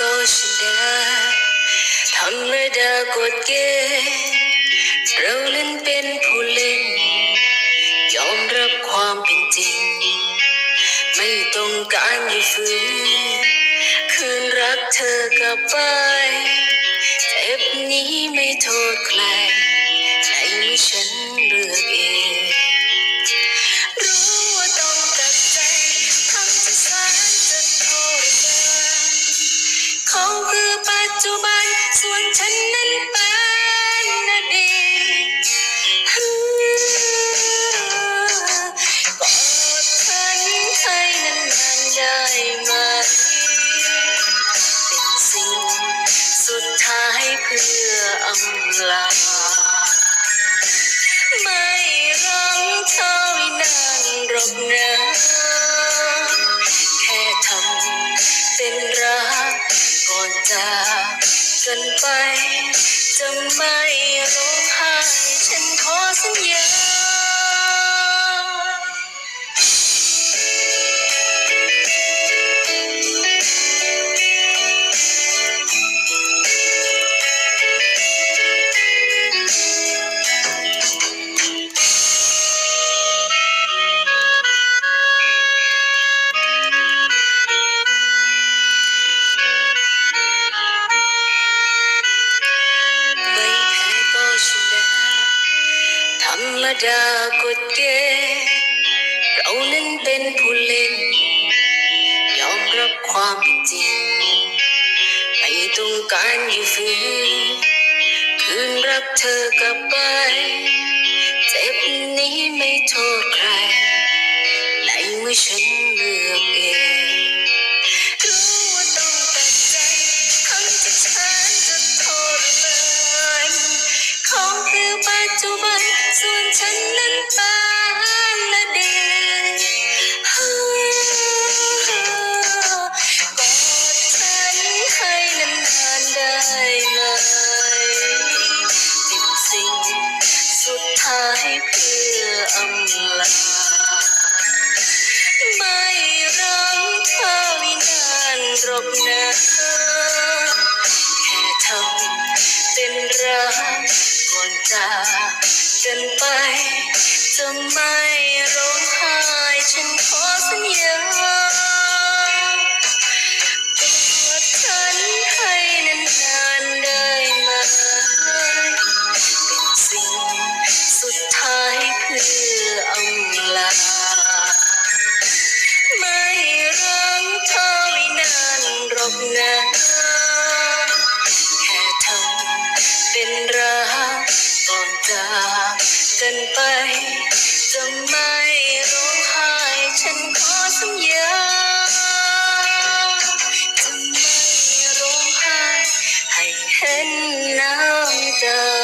ก็ชนะธรรมดากดเกณเราเล่นเป็นผู้เล่น ยอมรับความเป็นจริง ไม่ต้องการอยู่ฝืนคืนรักเธอกลับไปเทปนี้ไม่โทษใครใจมือฉันเลือกเอง เขาคือปัจจุบัน ส่วนฉันนั้นเป็นอดีตกอดฉันให้นานๆได้ไหม เป็นสิ่งสุดท้ายเพื่ออำลา ไม่ร้องเท่านานหรอกนะ แค่ทำเป็นรัก จากกันไป จะไม่ร้องไห้ ฉันขอสัญญา ดากฎเกณฑ์เรานั้นเป็นผู้เล่น ยอมรับความเป็นจริง ไม่ต้องการอยู่ฝืนคืนรักเธอกลับไป เจ็บนี้ไม่โทษใครในเมื่อฉันเลือกเองรู้ว่าต้องตัดใจทั้งที่ฉันจะทรมานเขาคือปัจจุบัน ส่วนฉันนั้นเป็นอดีตกอดฉันให้นานๆได้ไหมเป็นสิ่งสุดท้ายเพื่ออำลาไม่รังเธอวินานหรอกนะแค่ทำเป็นรักก่อนจาก กันไป จะไม่ร้องไห้ฉันขอสัญญากอดฉันให้นานๆได้ไหมเป็นสิ่งสุดท้ายเพื่ออำลา ไม่รังเธอวินานหรอกนะ ขอสัญญาจะไม่รอให้เห็นน้ำตา